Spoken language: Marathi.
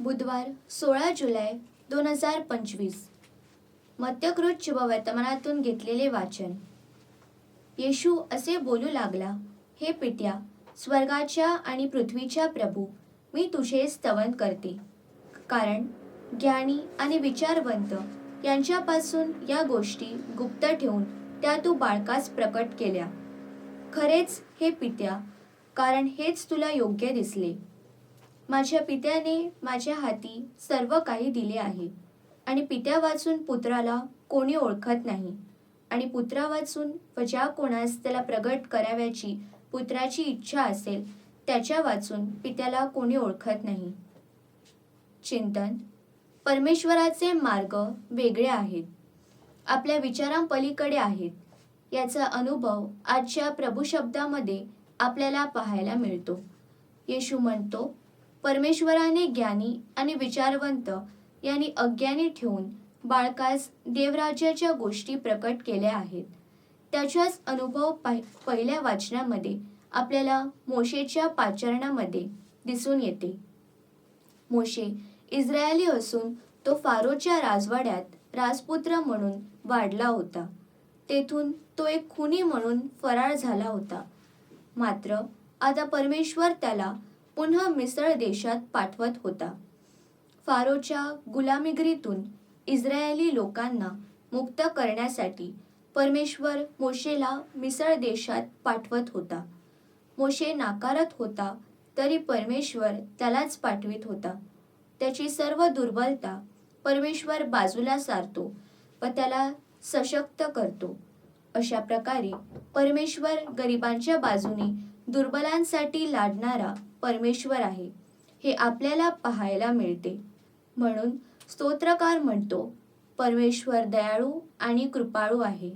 बुधवार सोळा जुलै दोन हजार पंचवीस. मध्यकृत शुभवर्तमानातून घेतलेले वाचन. येशू असे बोलू लागला हे पित्या स्वर्गाच्या आणि पृथ्वीच्या प्रभू मी तुझे स्तवन करते. कारण ज्ञानी आणि विचारवंत यांच्यापासून या गोष्टी गुप्त ठेवून त्या तू बाळकास प्रकट केल्या. खरेच हे पित्या कारण हेच तुला योग्य दिसले. माझ्या पित्याने माझ्या हाती सर्व काही दिले आहे. आणि पित्या वाचून पुत्राला कोणी ओळखत नाही. आणि पुत्रा वाचून व ज्या कोणास त्याला प्रगट कराव्याची पुत्राची इच्छा असेल त्याच्या वाचून पित्याला कोणी ओळखत नाही. चिंतन. परमेश्वराचे मार्ग वेगळे आहेत. आपल्या विचारांपलीकडे आहेत. याचा अनुभव आजच्या प्रभुशब्दामध्ये आपल्याला पाहायला मिळतो. येशू म्हणतो परमेश्वराने ज्ञानी आणि विचारवंत यांनी अज्ञानी ठेवून बाळकास देवराज्याच्या गोष्टी प्रकट केल्या आहेत. त्याच्याच अनुभव पाहि पहिल्या वाचनामध्ये आपल्याला मोशेच्या पाचरणामध्ये दिसून येते. मोशे इस्रायली असून तो फारोच्या राजवाड्यात राजपुत्र म्हणून वाढला होता. तेथून तो एक खुनी म्हणून फरार झाला होता. मात्र आता परमेश्वर त्याला पुन्हा मिसळ देशात पाठवत होता. फारोच्या गुलामीगिरीतून इस्रायली लोकांना मुक्त करण्यासाठी परमेश्वर मोशेला मिसळ देशात पाठवत होता. मोशे नाकारत होता तरी परमेश्वर त्यालाच पाठवित होता. त्याची सर्व दुर्बलता परमेश्वर बाजूला सारतो व त्याला सशक्त करतो. अशा प्रकारे परमेश्वर गरिबांच्या बाजूने दुर्बलांसाठी लाडणारा परमेश्वर आहे. हे आपल्याला पाहायला मिळते. म्हणून स्तोत्रकार म्हणतो परमेश्वर दयाळू आणि कृपाळू आहे.